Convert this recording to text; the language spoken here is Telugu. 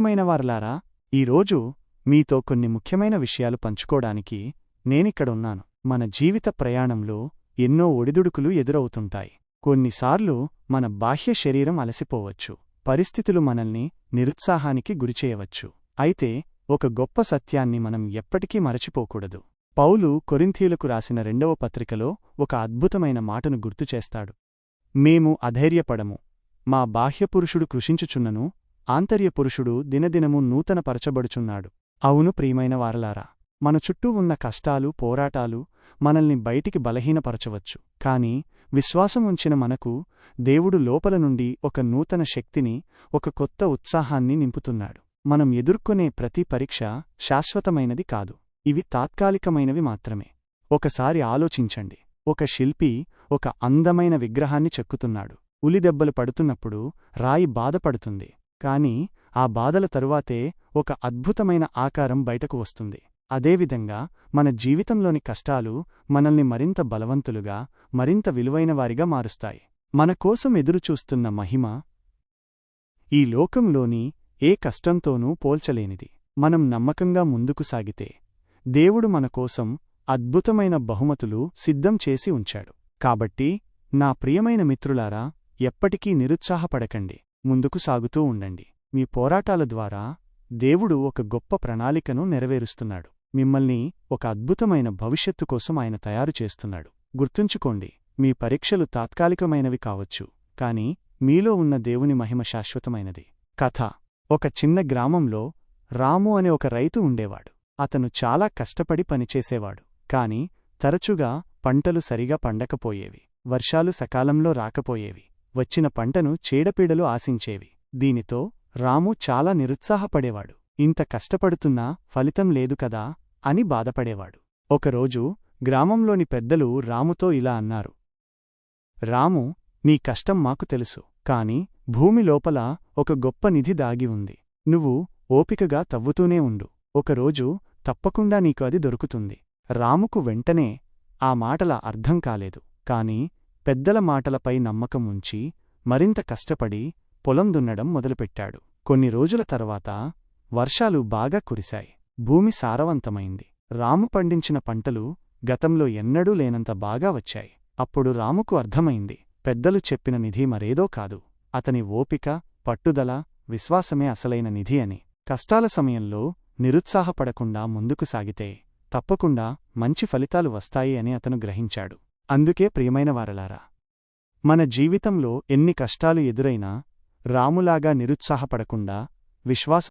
ముఖ్యమైన వారలారా ఈరోజు మీతో కొన్ని ముఖ్యమైన విషయాలు పంచుకోడానికి నేనిక్కడున్నాను మన జీవిత ప్రయాణంలో ఎన్నో ఒడిదుడుకులు ఎదురవుతుంటాయి. కొన్నిసార్లు మన బాహ్య శరీరం అలసిపోవచ్చు. పరిస్థితులు మనల్ని నిరుత్సాహానికి గురిచేయవచ్చు. అయితే ఒక గొప్ప సత్యాన్ని మనం ఎప్పటికీ మరచిపోకూడదు. పౌలు కొరింథీలకు రాసిన రెండవ పత్రికలో ఒక అద్భుతమైన మాటను గుర్తుచేస్తాడు. మేము అధైర్యపడము. మా బాహ్యపురుషుడు కృషించుచున్నను ఆంతర్యపురుషుడు దినదినము నూతనపరచబడుచున్నాడు. అవును ప్రియమైన వారలారా మన చుట్టూ ఉన్న కష్టాలు పోరాటాలు మనల్ని బయటికి బలహీనపరచవచ్చు. కాని విశ్వాసం ఉంచిన మనకు దేవుడు లోపల నుండి ఒక నూతన శక్తిని ఒక కొత్త ఉత్సాహాన్ని నింపుతున్నాడు. మనం ఎదుర్కొనే ప్రతి పరీక్ష శాశ్వతమైనది కాదు. ఇవి తాత్కాలికమైనవి మాత్రమే. ఒకసారి ఆలోచించండి. ఒక శిల్పి ఒక అందమైన విగ్రహాన్ని చెక్కుతున్నాడు. ఉలిదెబ్బలు పడుతున్నప్పుడు రాయి బాధపడుతుంది. కాని ఆ బాధల తరువాతే ఒక అద్భుతమైన ఆకారం బయటకు వస్తుంది. అదేవిధంగా మన జీవితంలోని కష్టాలు మనల్ని మరింత బలవంతులుగా మరింత విలువైనవారిగా మారుస్తాయి. మన కోసం ఎదురుచూస్తున్న మహిమ ఈ లోకంలోని ఏ కష్టంతోనూ పోల్చలేనిది. మనం నమ్మకంగా ముందుకు సాగితే దేవుడు మన కోసం అద్భుతమైన బహుమతులు సిద్ధం చేసి ఉంచాడు. కాబట్టి నా ప్రియమైన మిత్రులారా ఎప్పటికీ నిరుత్సాహపడకండి. ముందుకు సాగుతూ ఉండండి. మీ పోరాటాల ద్వారా దేవుడు ఒక గొప్ప ప్రణాళికను నెరవేరుస్తున్నాడు. మిమ్మల్ని ఒక అద్భుతమైన భవిష్యత్తు కోసం ఆయన తయారు చేస్తున్నాడు. గుర్తుంచుకోండి మీ పరీక్షలు తాత్కాలికమైనవి కావచ్చు కాని మీలో ఉన్న దేవుని మహిమ శాశ్వతమైనది. కథ. ఒక చిన్న గ్రామంలో రాము అనే ఒక రైతు ఉండేవాడు. అతను చాలా కష్టపడి పనిచేసేవాడు కాని తరచుగా పంటలు సరిగా పండకపోయేవి వర్షాలు సకాలంలో రాకపోయేవి. వచ్చిన పంటను చీడపీడలు ఆశించేవి. దీనితో రాము చాలా నిరుత్సాహపడేవాడు. ఇంత కష్టపడుతున్నా ఫలితం లేదు కదా అని బాధపడేవాడు. ఒకరోజు గ్రామంలోని పెద్దలు రాముతో ఇలా అన్నారు. రాము నీ కష్టం మాకు తెలుసు కాని భూమి లోపల ఒక గొప్ప నిధి దాగి ఉంది. నువ్వు ఓపికగా తవ్వుతూనే ఉండు. ఒకరోజు తప్పకుండా నీకు అది దొరుకుతుంది. రాముకు వెంటనే ఆ మాటల అర్థం కాలేదు. కాని పెద్దల మాటలపై నమ్మకం ఉంచి మరింత కష్టపడి పొలం దున్నడం మొదలుపెట్టాడు. కొన్ని రోజుల తర్వాత వర్షాలు బాగా కురిశాయి. భూమి సారవంతమైంది. రాము పండించిన పంటలు గతంలో ఎన్నడూ లేనంత బాగా వచ్చాయి. అప్పుడు రాముకు అర్థమైంది పెద్దలు చెప్పిన నిధి మరేదో కాదు. అతని ఓపిక పట్టుదల విశ్వాసమే అసలైన నిధి అని. కష్టాల సమయంలో నిరుత్సాహపడకుండా ముందుకు సాగితే తప్పకుండా మంచి ఫలితాలు వస్తాయి అని అతను గ్రహించాడు. అందుకే ప్రియమైన వారలారా మన జీవితంలో ఎన్ని కష్టాలు ఎదురైనా రాములాగా నిరుత్సాహపడకుండా విశ్వాస